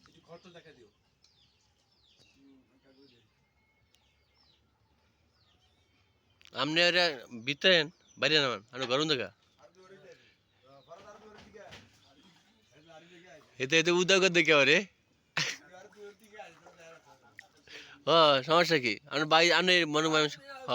একটু ঘরটা দেখা দিও। আপনি ভিতরে বাইরে নামান আমি গরম দেখা। এতে এতে করে দেখে রে ও সমস্যা কি? আপনার বাই আপনি মনে মানুষ হ।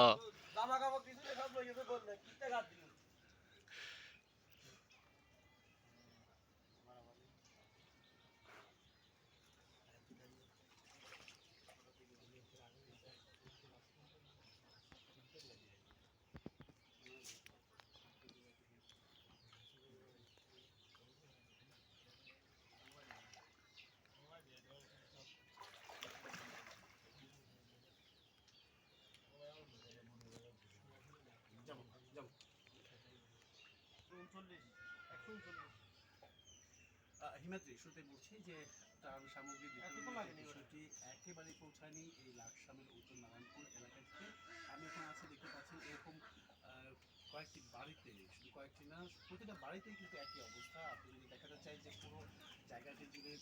উনচল্লিশ একশো উনচল্লিশ। হিমাদ্রি শুরুতে বলছি যে তার সামগ্রী। বিষয়টি একেবারে পৌঁছায়নি এই লাকসামের উত্তর নারায়ণপুর এলাকা থেকে। আমি এখন আছে দেখতে পাচ্ছেন এরকম কয়েকটি বাড়িতে শুধু কয়েকটি না প্রতিটা বাড়িতেই কিন্তু একই অবস্থা। আপনি যদি দেখাতে চাই যে পুরো জায়গাটি জুড়ে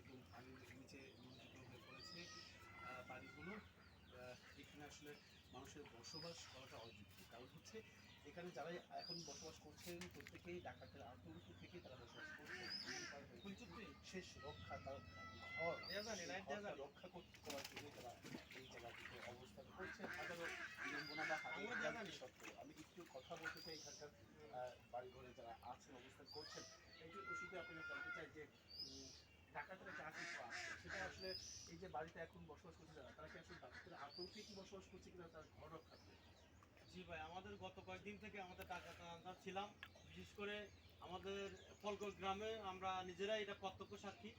একদম পানির নিচে নিমজ্জিত হয়ে পড়েছে বাড়িগুলো এখানে আসলে মানুষের বসবাস করাটা অযোগ্য কারণ হচ্ছে এখানে যারা এখন বসবাস করছেন প্রত্যেকেই ডাকাতের আতঙ্ক থেকে তারা বসবাস করছেন। শেষ রক্ষা তার ঘর রক্ষা করতে করার জন্য তারা এই জায়গাটিতে অবস্থান করছে হাজারো বিড়ম্বনা বা হাজারো। সত্ত্বেও আমি একটু কথা বলতে চাই এখানকার বাড়িঘরে যারা আছেন অবস্থান করছেন। জন্য শুধু আপনাকে জানতে চাই যে ডাকাতের কিছু আতঙ্ক আছে? সেটা আসলে এই যে বাড়িতে এখন বসবাস করছে যারা তারা কি আসলে ডাকাতের আতঙ্কে কি বসবাস করছে কিনা তার ঘর রক্ষা করে জি ভাই, আমাদের গত কয়েকদিন থেকে আমাদের টাকা টাকা ছিলাম। বিশেষ করে আমাদের ফলকর গ্রামে আমরা নিজেরাই এটা প্রত্যক্ষ সাক্ষী।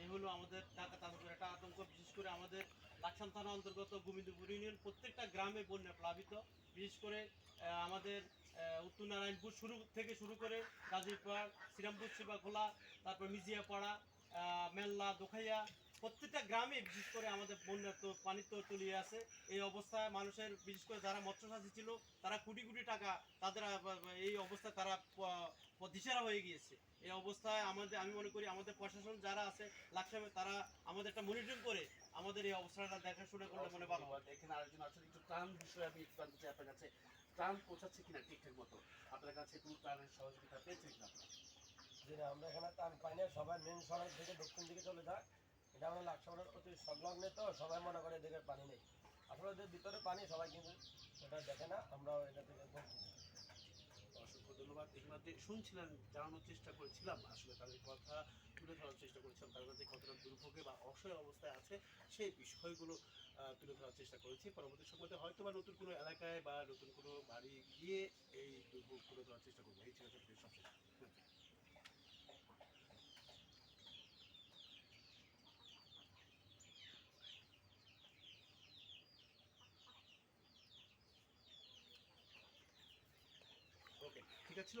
এই হলো আমাদের টাকা তাদের একটা আতঙ্ক। বিশেষ করে আমাদের লাকসাম থানা অন্তর্গত গোবিন্দপুর ইউনিয়ন প্রত্যেকটা গ্রামে বন্যা প্লাবিত। বিশেষ করে আমাদের উত্তর নারায়ণপুর শুরু থেকে শুরু করে গাজীপাড় শ্রীরামপুর, শিবাখোলা, তারপর মিজিয়াপাড়া মেল্লা, দোখাইয়া প্রত্যেকটা গ্রামে বিশেষ করে আমাদের বন্যা তো পানি তো তলিয়ে আছে এই অবস্থায় মানুষের বিশেষ করে যারা মৎস্যচাষী ছিল তারা কোটি কোটি টাকা তাদের এই অবস্থায় তারা দিশেহারা হয়ে গিয়েছে। এই অবস্থায় আমাদের আমি মনে করি আমাদের প্রশাসন যারা আছে লাকসামে তারা আমাদের একটা মনিটরিং করে আমাদের এই অবস্থাটা দেখাশোনা করলে মনে ভালো হয়। এখানে আরেকজন আছেন একটু ত্রাণ বিষয়ে আমি একটু জানতে চাই আপনার কাছে। ত্রাণ পৌঁছাচ্ছে কিনা ঠিকঠাক মতো? আপনার কাছে কোনো ত্রাণের সহযোগিতা পেয়েছেন কিনা? যে আমরা এখানে টান পাই না সবাই মেন সড়ক থেকে দক্ষিণ দিকে চলে যায়। এটা আমরা লাকসামের অতি সংলগ্ন তো, সবাই মনে করে এদিকে পানি নেই। আসলে ওদের ভিতরে পানি, সবাই কিন্তু সেটা দেখে না, আমরাও এটা থেকে অসংখ্য ধন্যবাদ। এখানে শুনছিলেন, জানানোর চেষ্টা করেছিলাম, আসলে তাদের কথা তুলে ধরার চেষ্টা করেছিলাম তারা যে কতটা দুর্ভোগে বা অসহায় অবস্থায় আছে সেই বিষয়গুলো তুলে ধরার চেষ্টা করেছি। পরবর্তী সময়তে হয়তো বা নতুন কোনো এলাকায় বা নতুন কোনো বাড়ি গিয়ে এই দুর্ভোগ তুলে ধরার চেষ্টা করব। এই ছিল সবচেয়ে ঠিক আছে ছিল